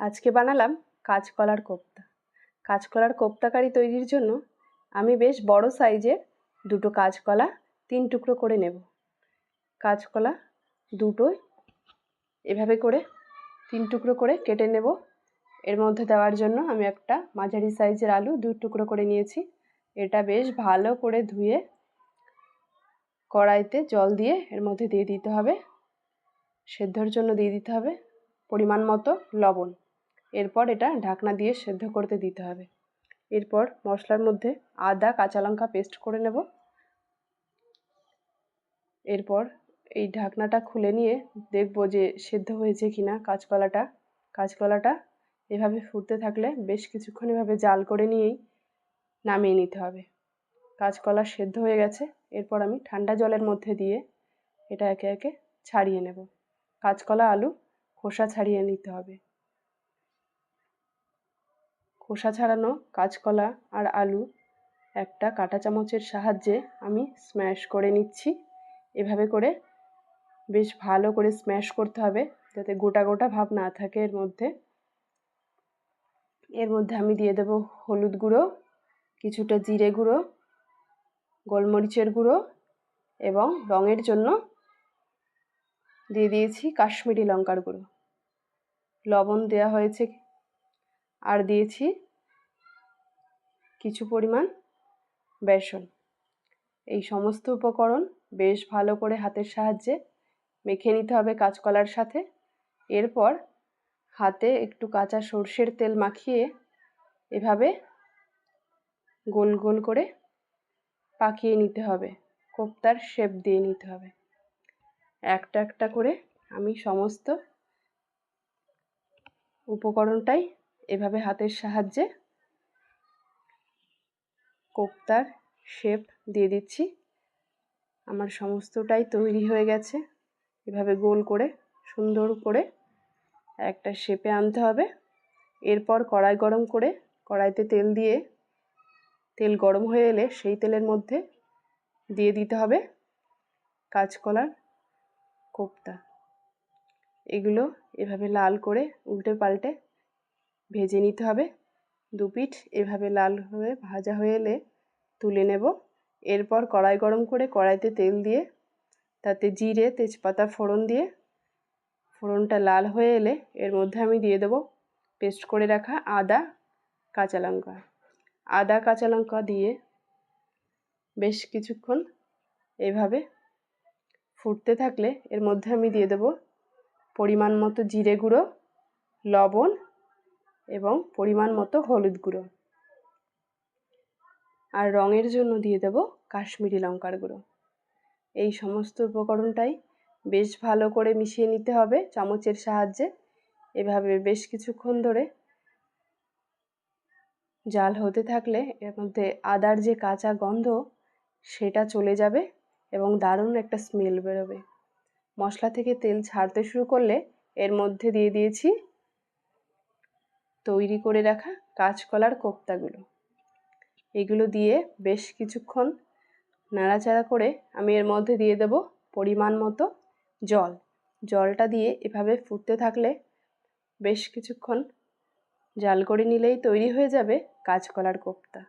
আজকে বানালাম কাঁচকলার কোপ্তা। কাঁচকলার কোপ্তাকারি তৈরির জন্য আমি বেশ বড় সাইজের দুটো কাঁচকলা তিন টুকরো করে নেব। কাঁচকলা দুটোই এভাবে করে তিন টুকরো করে কেটে নেব। এর মধ্যে দেওয়ার জন্য আমি একটা মাঝারি সাইজের আলু দু টুকরো করে নিয়েছি। এটা বেশ ভালো করে ধুয়ে কড়াইতে জল দিয়ে এর মধ্যে দিয়ে দিতে হবে। সেদ্ধর জন্য দিয়ে দিতে হবে পরিমাণ মতো লবণ। এরপর এটা ঢাকনা দিয়ে সেদ্ধ করতে দিতে হবে। এরপর মশলার মধ্যে আদা, কাঁচা লঙ্কা পেস্ট করে নেব। এরপর এই ঢাকনাটা খুলে নিয়ে দেখব যে সেদ্ধ হয়েছে কিনা কাঁচকলাটা। কাঁচকলাটা এভাবে ফুটতে থাকলে বেশ কিছুক্ষণ এভাবে জাল করে নিয়েই নামিয়ে নিতে হবে। কাঁচকলা সেদ্ধ হয়ে গেছে। এরপর আমি ঠান্ডা জলের মধ্যে দিয়ে এটা একে একে ছাড়িয়ে নেব। কাঁচকলা, আলু, খোসা ছাড়িয়ে নিতে হবে। খোসা ছাড়ানো কাঁচকলা আর আলু একটা কাঁটা চামচের সাহায্যে আমি স্ম্যাশ করে নিচ্ছি। এভাবে করে বেশ ভালো করে স্ম্যাশ করতে হবে যাতে গোটা গোটা ভাব না থাকে এর মধ্যে। এর মধ্যে আমি দিয়ে দেব হলুদ গুঁড়ো, কিছুটা জিরে গুঁড়ো, গোলমরিচের গুঁড়ো এবং রঙের জন্য দিয়ে দিয়েছি কাশ্মীরি লঙ্কার গুঁড়ো। লবণ দেওয়া হয়েছে আর দিয়েছি কিছু পরিমাণ বেসন। এই সমস্ত উপকরণ বেশ ভালো করে হাতের সাহায্যে মেখে নিতে হবে কাঁচকলার সাথে। এরপর হাতে একটু কাঁচা সর্ষের তেল মাখিয়ে এভাবে গোল গোল করে পাকিয়ে নিতে হবে। কোপ্তার শেপ দিয়ে নিতে হবে। একটা একটা করে আমি সমস্ত উপকরণটাই এভাবে হাতের সাহায্যে কোপ্তার শেপ দিয়ে দিচ্ছি। আমার সমস্তটাই তৈরি হয়ে গেছে। এভাবে গোল করে, সুন্দর করে একটা শেপে আনতে হবে। এরপর কড়াই গরম করে, কড়াইতে তেল দিয়ে, তেল গরম হয়ে এলে সেই তেলের মধ্যে দিয়ে দিতে হবে কাঁচকলার কোপ্তা। এগুলো এভাবে লাল করে উল্টে পাল্টে ভেজে নিতে হবে। দুপিঠ এভাবে লাল হয়ে ভাজা হয়ে এলে তুলে নেব। এরপর কড়াই গরম করে কড়াইতে তেল দিয়ে, তাতে জিরে, তেজপাতা, ফোড়ন দিয়ে, ফোড়নটা লাল হয়ে এলে এর মধ্যে আমি দিয়ে দেবো পেস্ট করে রাখা আদা, কাঁচা লঙ্কা। আদা, কাঁচা লঙ্কা দিয়ে বেশ কিছুক্ষণ এভাবে ফুটতে থাকলে এর মধ্যে আমি দিয়ে দেবো পরিমাণ মতো জিরে গুঁড়ো, লবণ এবং পরিমাণ মতো হলুদ গুঁড়ো। আর রঙের জন্য দিয়ে দেব কাশ্মীরি লঙ্কার গুঁড়ো। এই সমস্ত উপকরণটাই বেশ ভালো করে মিশিয়ে নিতে হবে চামচের সাহায্যে। এভাবে বেশ কিছুক্ষণ ধরে জাল হতে থাকলে এর মধ্যে আদার যে কাঁচা গন্ধ, সেটা চলে যাবে এবং দারুণ একটা স্মেল বেরোবে। মশলা থেকে তেল ছাড়তে শুরু করলে এর মধ্যে দিয়ে দিয়েছি তৈরি করে রাখা কাঁচকলার কোপ্তাগুলো। এগুলো দিয়ে বেশ কিছুক্ষণ নাড়াচাড়া করে আমি এর মধ্যে দিয়ে দেব পরিমাণ মতো জল। জলটা দিয়ে এভাবে ফুটতে থাকলে বেশ কিছুক্ষণ জাল করে নিলেই তৈরি হয়ে যাবে কাঁচকলার কোপ্তা।